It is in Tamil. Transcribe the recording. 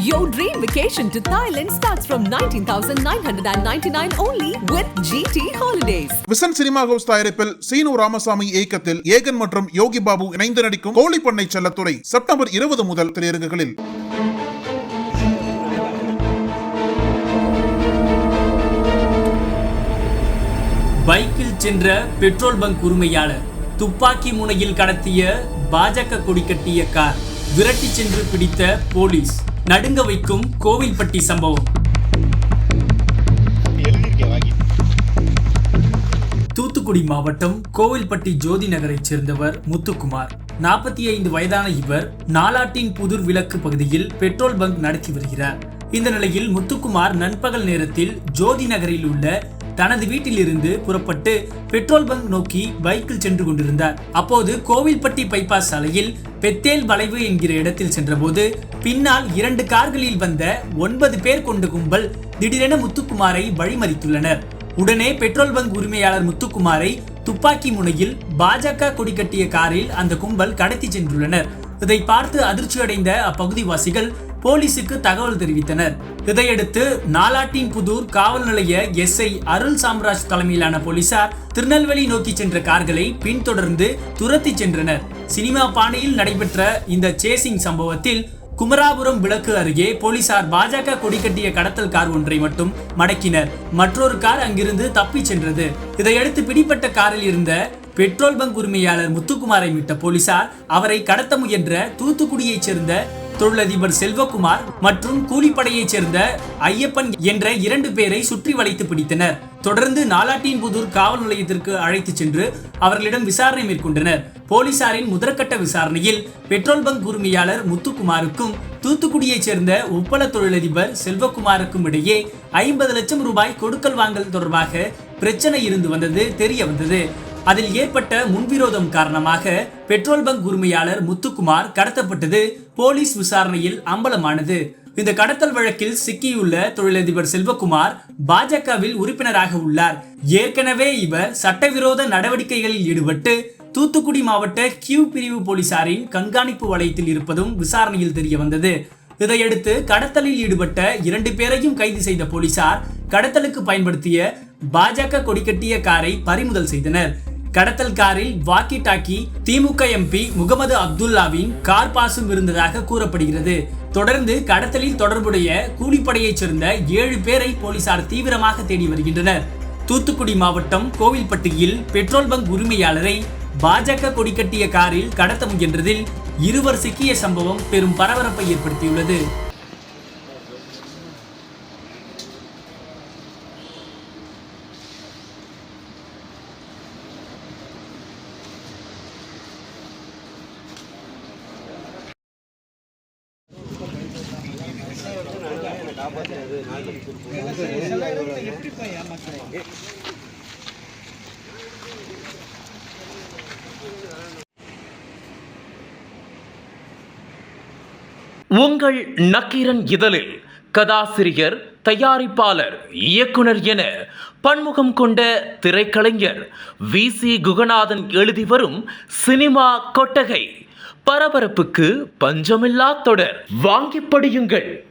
Your dream vacation to Thailand starts from 19,999 only with GT Holidays. Vision cinema house தயாரிப்பில் சீனு ராமசாமி இயக்கத்தில் ஏகன் மற்றும் யோகி பாபு இணைந்து நடிக்கும் கோழிப்பண்ணை செல்லத்துறை செப்டம்பர் இருபது முதல் திரையரங்குகளில் பைக்கில் சென்ற பெட்ரோல் பங்க் உரிமையாளர் துப்பாக்கி முனையில் கடத்திய பாஜக கொடி கட்டிய கார் விரட்டி சென்று பிடித்த போலீஸ். நடுங்க வைக்கும் கோவில்பட்டி சம்பவம். தூத்துக்குடி மாவட்டம் கோவில்பட்டி ஜோதி நகரைச் சேர்ந்தவர் முத்துக்குமார். நாற்பத்தி ஐந்து வயதான இவர் நாலாட்டின் புதிர் விளக்கு பகுதியில் பெட்ரோல் பங்க் நடத்தி வருகிறார். இந்த நிலையில் முத்துக்குமார் நண்பகல் நேரத்தில் ஜோதி நகரில் உள்ள தனது வீட்டிலிருந்து புறப்பட்டு பெட்ரோல் பங்க் நோக்கி பைக்கில் சென்று கொண்டிருந்தார். அப்போது கோவில்பட்டி பைபாஸ் சாலையில் பெத்தேல் வளைவு என்கிற இடத்தில் சென்றபோது பின்னால் இரண்டு கார்களில் வந்த ஒன்பது பேர் கொண்ட கும்பல் திடீரென முத்துக்குமாரை வழிமறித்துள்ளனர். உடனே பெட்ரோல் பங்க் உரிமையாளர் முத்துக்குமாரை துப்பாக்கி முனையில் பாஜக கொடி கட்டிய காரில் அந்த கும்பல் கடத்தி சென்றுள்ளனர். இதை பார்த்து அதிர்ச்சியடைந்த அப்பகுதிவாசிகள் போலீசுக்கு தகவல் தெரிவித்தனர். இதையடுத்து நாலாட்டின் புதூர் காவல் நிலைய எஸ்ஐ அருள் சாம்ராஜ் தலைமையிலான போலீசார் திருநெல்வேலி நோக்கி சென்ற கார்களை பின்தொடர்ந்து துரத்தி சென்றனர். சினிமா பாணியில் நடைபெற்ற இந்த சேசிங் சம்பவத்தில் குமராபுரம் விளக்கு அருகே போலீசார் பாஜக கொடி கட்டிய கடத்தல் கார் ஒன்றை மட்டும் மடக்கினர். மற்றொரு கார் அங்கிருந்து தப்பிச் சென்றது. இதையடுத்து பிடிப்பட்ட காரில் இருந்த பெட்ரோல் பங்க் உரிமையாளர் முத்துக்குமாரை மீட்ட போலீசார் அவரை கடத்த முயன்ற தூத்துக்குடியைச் சேர்ந்த தொழிலதிபர் செல்வகுமார் மற்றும் கூலிப்படையைச் சேர்ந்த ஐயப்பன் என்ற இரண்டு பேரை சுற்றி வளைத்து பிடித்தனர். தொடர்ந்து நாலாட்டின்புதூர் காவல் நிலையத்திற்கு அழைத்துச் சென்று அவர்களிடம் விசாரணை மேற்கொண்டனர். போலீசாரின் முதற்கட்ட விசாரணையில் பெட்ரோல் பங்க் உரிமையாளர் முத்துக்குமாருக்கும் தூத்துக்குடியைச் சேர்ந்த உப்பள தொழிலதிபர் செல்வகுமாருக்கும் இடையே ஐம்பது லட்சம் ரூபாய் கொடுக்கல் வாங்கல் தொடர்பாக பிரச்சனை இருந்து வந்தது தெரிய வந்தது. அதில் ஏற்பட்ட முன்விரோதம் காரணமாக பெட்ரோல் பங்க் உரிமையாளர் முத்துக்குமார் கடத்தப்பட்டது. போலீஸ் விசாரணையில் அம்பலமானது. இந்த கடத்தல் வழக்கில் சிக்கியுள்ள தொழிலதிபர் செல்வகுமார் பாஜகவில் உறுப்பினராக உள்ளார். ஏற்கனவே இவர் சட்டவிரோத நடவடிக்கைகளில் ஈடுபட்டு தூத்துக்குடி மாவட்ட கியூ பிரிவு போலீசாரின் கண்காணிப்பு வளையத்தில் இருப்பதும் விசாரணையில் தெரிய வந்தது. இதையடுத்து கடத்தலில் ஈடுபட்ட இரண்டு பேரையும் கைது செய்த போலீசார் கடத்தலுக்கு பயன்படுத்திய பாஜக கொடிக்கட்டிய காரை பறிமுதல் செய்தனர். கடத்தல் காரில் walkie talkie DMK MP Mohammed அப்துல்லாவின் car பாசும் இருந்ததாக கூறப்படுகிறது. தொடர்ந்து கடத்தலில் தொடர்புடைய கூலிப்படையைச் சேர்ந்த ஏழு பேரை போலீசார் தீவிரமாக தேடி வருகின்றனர். தூத்துக்குடி மாவட்டம் கோவில்பட்டியில் பெட்ரோல் பங்க் உரிமையாளரை பாஜக கொடிக்கட்டிய காரில் கடத்த முயன்றதில் இருவர் சிக்கிய சம்பவம் பெரும் பரபரப்பை ஏற்படுத்தியுள்ளது. உங்கள் நக்கீரன் இதழில் கதாசிரியர் தயாரிப்பாளர் இயக்குனர் என பன்முகம் கொண்ட திரைக்கலைஞர் வி. சி. குகநாதன் எழுதி வரும் சினிமா கொட்டகை பரபரப்புக்கு பஞ்சமில்லா தொடர். வாங்கி படியுங்கள்.